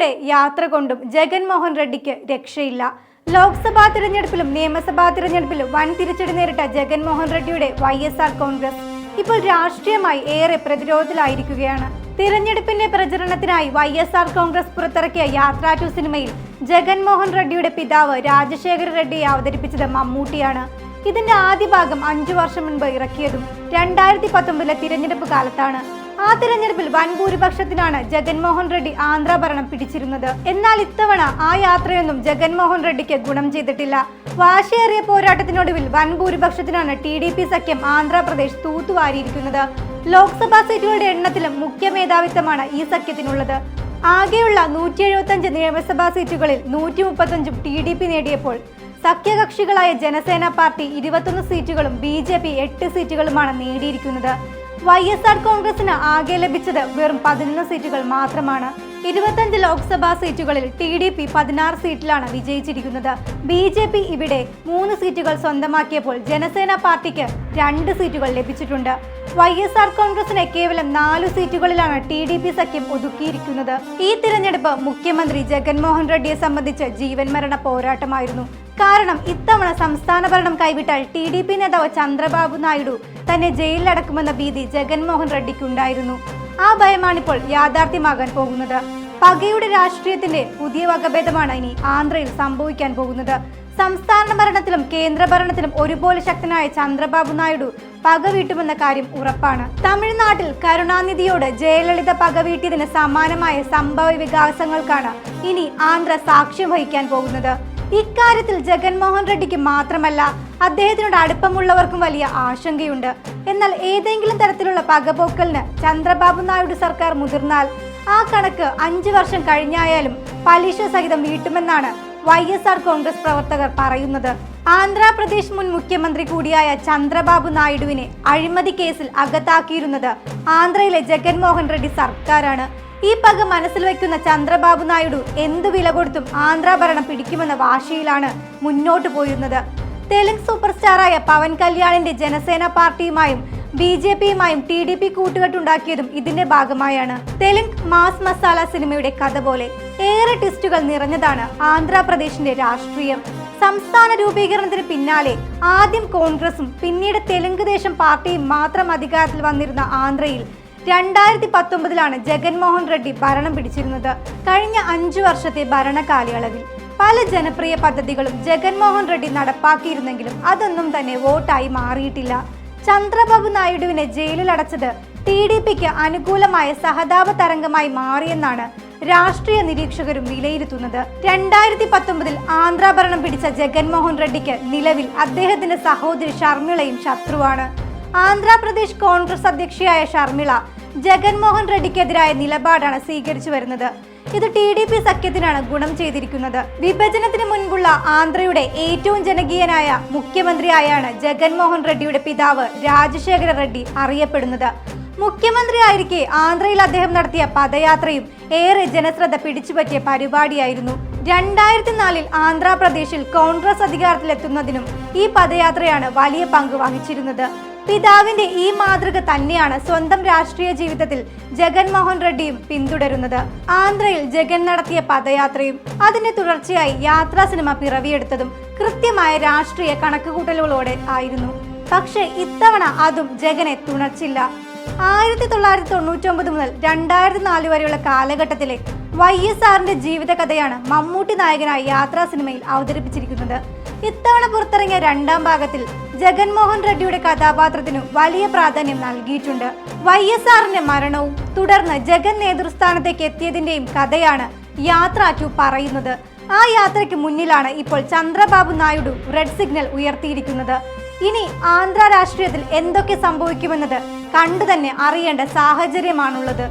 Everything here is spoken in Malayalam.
റെഡ്ഡിയുടെ യാത്ര കൊണ്ടും ജഗൻമോഹൻ റെഡ്ഡിക്ക് രക്ഷയില്ല. ലോക്സഭാ തിരഞ്ഞെടുപ്പിലും നിയമസഭാ തിരഞ്ഞെടുപ്പിലും വൻ തിരിച്ചടി നേരിട്ട ജഗൻമോഹൻ റെഡ്ഡിയുടെ വൈ എസ് ആർ കോൺഗ്രസ് ഇപ്പോൾ രാഷ്ട്രീയമായി ഏറെ പ്രതിരോധത്തിലായിരിക്കുകയാണ്. തിരഞ്ഞെടുപ്പിന്റെ പ്രചരണത്തിനായി വൈ എസ് ആർ കോൺഗ്രസ് പുറത്തിറക്കിയ യാത്രാ ടു സിനിമയിൽ ജഗൻമോഹൻ റെഡ്ഡിയുടെ പിതാവ് രാജശേഖര റെഡ്ഡിയെ അവതരിപ്പിച്ചത് മമ്മൂട്ടിയാണ്. ഇതിന്റെ ആദ്യ ഭാഗം അഞ്ചു വർഷം മുൻപ് ഇറക്കിയതും രണ്ടായിരത്തി പത്തൊമ്പതിലെ തിരഞ്ഞെടുപ്പ് കാലത്താണ്. ആ തിരഞ്ഞെടുപ്പിൽ വൻ ഭൂരിപക്ഷത്തിനാണ് ജഗൻമോഹൻ റെഡ്ഡി ആന്ധ്രാഭരണം പിടിച്ചിരുന്നത്. എന്നാൽ ഇത്തവണ ആ യാത്രയൊന്നും ജഗൻമോഹൻ റെഡ്ഡിക്ക് ഗുണം ചെയ്തിട്ടില്ല. വാശിയേറിയ പോരാട്ടത്തിനൊടുവിൽ വൻ ഭൂരിപക്ഷത്തിനാണ് ടി ഡി പി സഖ്യം ആന്ധ്രാപ്രദേശ് തൂത്തുവാരിയിരിക്കുന്നത്. ലോക്സഭാ സീറ്റുകളുടെ എണ്ണത്തിലും മുഖ്യ മേധാവിത്വമാണ് ഈ സഖ്യത്തിനുള്ളത്. ആകെയുള്ള നൂറ്റി എഴുപത്തഞ്ച് നിയമസഭാ സീറ്റുകളിൽ നൂറ്റി മുപ്പത്തഞ്ചും ടി ഡി പി നേടിയപ്പോൾ സഖ്യകക്ഷികളായ ജനസേന പാർട്ടി ഇരുപത്തൊന്ന് സീറ്റുകളും ബി ജെ പി എട്ട് സീറ്റുകളുമാണ് നേടിയിരിക്കുന്നത്. വൈ എസ് ആർ കോൺഗ്രസിന് ആകെ ലഭിച്ചത് വെറും പതിനൊന്ന് സീറ്റുകൾ മാത്രമാണ്. ഇരുപത്തഞ്ച് ലോക്സഭാ സീറ്റുകളിൽ ടി ഡി പി പതിനാറ് സീറ്റിലാണ് വിജയിച്ചിരിക്കുന്നത്. ബി ജെ പി ഇവിടെ മൂന്ന് സീറ്റുകൾ സ്വന്തമാക്കിയപ്പോൾ ജനസേന പാർട്ടിക്ക് രണ്ട് സീറ്റുകൾ ലഭിച്ചിട്ടുണ്ട്. വൈ എസ് ആർ കോൺഗ്രസിന് കേവലം നാല് സീറ്റുകളിലാണ് ടി ഡി പി സഖ്യം ഒതുക്കിയിരിക്കുന്നത്. ഈ തിരഞ്ഞെടുപ്പ് മുഖ്യമന്ത്രി ജഗൻമോഹൻ റെഡ്ഡിയെ സംബന്ധിച്ച് ജീവൻ മരണ പോരാട്ടമായിരുന്നു. കാരണം ഇത്തവണ സംസ്ഥാന ഭരണം കൈവിട്ടാൽ ടി ഡി പി നേതാവ് ചന്ദ്രബാബു നായിഡു തന്നെ ജയിലിലടക്കുമെന്ന ഭീതി ജഗൻമോഹൻ റെഡ്ഡിക്കുണ്ടായിരുന്നു. ആ ഭയമാണിപ്പോൾ യാഥാർത്ഥ്യമാകാൻ പോകുന്നത്. പകയുടെ രാഷ്ട്രീയത്തിന്റെ പുതിയ വകഭേദമാണ് ഇനി ആന്ധ്രയിൽ സംഭവിക്കാൻ പോകുന്നത്. സംസ്ഥാന ഭരണത്തിലും കേന്ദ്ര ഭരണത്തിലും ഒരുപോലെ ശക്തനായ ചന്ദ്രബാബു നായിഡു പക വീട്ടുമെന്ന കാര്യം ഉറപ്പാണ്. തമിഴ്നാട്ടിൽ കരുണാനിധിയോട് ജയലളിത പക വീട്ടിയതിന് സമാനമായ സംഭവ വികാസങ്ങൾക്കാണ് ഇനി ആന്ധ്ര സാക്ഷ്യം വഹിക്കാൻ പോകുന്നത്. ഇക്കാര്യത്തിൽ ജഗൻമോഹൻ റെഡ്ഡിക്ക് മാത്രമല്ല അദ്ദേഹത്തിനോട് അടുപ്പമുള്ളവർക്കും വലിയ ആശങ്കയുണ്ട്. എന്നാൽ ഏതെങ്കിലും തരത്തിലുള്ള പകപോക്കലിന് ചന്ദ്രബാബു നായിഡു സർക്കാർ മുതിർന്നാൽ ആ കണക്ക് അഞ്ചു വർഷം കഴിഞ്ഞായാലും പലിശ സഹിതം വീട്ടുമെന്നാണ് വൈ എസ് ആർ കോൺഗ്രസ് പ്രവർത്തകർ പറയുന്നത്. ആന്ധ്രാപ്രദേശ് മുൻ മുഖ്യമന്ത്രി കൂടിയായ ചന്ദ്രബാബു നായിഡുവിനെ അഴിമതി കേസിൽ അകത്താക്കിയിരുന്നത് ആന്ധ്രയിലെ ജഗൻമോഹൻ റെഡ്ഡി സർക്കാരാണ്. ഈ പക മനസ്സിൽ വെക്കുന്ന ചന്ദ്രബാബു നായിഡു എന്തു വില കൊടുത്തും ആന്ധ്രാഭരണം പിടിക്കുമെന്ന വാശിയിലാണ് മുന്നോട്ട് പോയിരുന്നത്. തെലുങ്ക് സൂപ്പർ സ്റ്റാറായ പവൻ കല്യാണിന്റെ ജനസേന പാർട്ടിയുമായും ബി ജെ പിയുമായും ടി ഡി പി കൂട്ടുകെട്ടുണ്ടാക്കിയതും ഇതിന്റെ ഭാഗമായാണ്. തെലുങ്ക് മാസ് മസാല സിനിമയുടെ കഥ പോലെ ഏറെ ട്വിസ്റ്റുകൾ നിറഞ്ഞതാണ് ആന്ധ്രാപ്രദേശിന്റെ രാഷ്ട്രീയം. സംസ്ഥാന രൂപീകരണത്തിന് പിന്നാലെ ആദ്യം കോൺഗ്രസും പിന്നീട് തെലുങ്ക് ദേശം പാർട്ടിയും മാത്രം അധികാരത്തിൽ വന്നിരുന്ന ആന്ധ്രയിൽ രണ്ടായിരത്തി പത്തൊമ്പതിലാണ് ജഗൻമോഹൻ റെഡ്ഡി ഭരണം പിടിച്ചിരുന്നത്. കഴിഞ്ഞ അഞ്ചു വർഷത്തെ ഭരണകാലയളവിൽ പല ജനപ്രിയ പദ്ധതികളും ജഗൻമോഹൻ റെഡ്ഡി നടപ്പാക്കിയിരുന്നെങ്കിലും അതൊന്നും തന്നെ വോട്ടായി മാറിയിട്ടില്ല. ചന്ദ്രബാബു നായിഡുവിനെ ജയിലിൽ അടച്ചത് ടി ഡി പിക്ക് അനുകൂലമായ സഹതാപ തരംഗമായി മാറിയെന്നാണ് രാഷ്ട്രീയ നിരീക്ഷകരും വിലയിരുത്തുന്നത്. രണ്ടായിരത്തി പത്തൊമ്പതിൽ ആന്ധ്രാഭരണം പിടിച്ച ജഗൻമോഹൻ റെഡ്ഡിക്ക് നിലവിൽ അദ്ദേഹത്തിന്റെ സഹോദരി ഷർമിളയും ശത്രുവാണ്. ആന്ധ്രാപ്രദേശ് കോൺഗ്രസ് അധ്യക്ഷയായ ഷർമിള ജഗൻമോഹൻ റെഡ്ഡിക്കെതിരായ നിലപാടാണ് സ്വീകരിച്ചു വരുന്നത്. ഇത് ടി ഡി പി സഖ്യത്തിനാണ് ഗുണം ചെയ്തിരിക്കുന്നത്. വിഭജനത്തിന് മുൻപുള്ള ആന്ധ്രയുടെ ഏറ്റവും ജനകീയനായ മുഖ്യമന്ത്രിയായാണ് ജഗൻമോഹൻ റെഡ്ഡിയുടെ പിതാവ് രാജശേഖര റെഡ്ഡി അറിയപ്പെടുന്നത്. മുഖ്യമന്ത്രിയായിരിക്കെ ആന്ധ്രയിൽ അദ്ദേഹം നടത്തിയ പദയാത്രയും ഏറെ ജനശ്രദ്ധ പിടിച്ചുപറ്റിയ പരിപാടിയായിരുന്നു. രണ്ടായിരത്തി നാലിൽ ആന്ധ്രാപ്രദേശിൽ കോൺഗ്രസ് അധികാരത്തിലെത്തുന്നതിനും ഈ പദയാത്രയാണ് വലിയ പങ്ക് വഹിച്ചിരുന്നത്. പിതാവിന്റെ ഈ മാതൃക തന്നെയാണ് സ്വന്തം രാഷ്ട്രീയ ജീവിതത്തിൽ ജഗൻമോഹൻ റെഡ്ഡിയും പിന്തുടരുന്നത്. ആന്ധ്രയിൽ ജഗൻ നടത്തിയ പദയാത്രയും അതിന്റെ തുടർച്ചയായി യാത്രാ സിനിമ പിറവിയെടുത്തതും കൃത്യമായ രാഷ്ട്രീയ കണക്കുകൂട്ടലുകളോടെ ആയിരുന്നു. പക്ഷേ ഇത്തവണ അതും ജഗനെ തുണച്ചില്ല. ആയിരത്തി തൊള്ളായിരത്തി തൊണ്ണൂറ്റി ഒമ്പത് മുതൽ രണ്ടായിരത്തി നാല് വരെയുള്ള കാലഘട്ടത്തിലെ വൈ എസ് ആറിന്റെ ജീവിതകഥയാണ് മമ്മൂട്ടി നായകനായി യാത്രാ സിനിമയിൽ അവതരിപ്പിച്ചിരിക്കുന്നത്. ഇത്തവണ പുറത്തിറങ്ങിയ രണ്ടാം ഭാഗത്തിൽ ജഗൻമോഹൻ റെഡ്ഡിയുടെ കഥാപാത്രത്തിനു വലിയ പ്രാധാന്യം നൽകിയിട്ടുണ്ട്. വൈ എസ് ആറിന്റെ മരണവും തുടർന്ന് ജഗൻ നേതൃസ്ഥാനത്തേക്ക് എത്തിയതിന്റെയും കഥയാണ് യാത്ര ടു പറയുന്നത്. ആ യാത്രയ്ക്ക് മുന്നിലാണ് ഇപ്പോൾ ചന്ദ്രബാബു നായിഡു റെഡ് സിഗ്നൽ ഉയർത്തിയിരിക്കുന്നത്. ഇനി ആന്ധ്ര രാഷ്ട്രീയത്തിൽ എന്തൊക്കെ സംഭവിക്കുമെന്നത് കണ്ടു തന്നെ അറിയേണ്ട സാഹചര്യമാണുള്ളത്.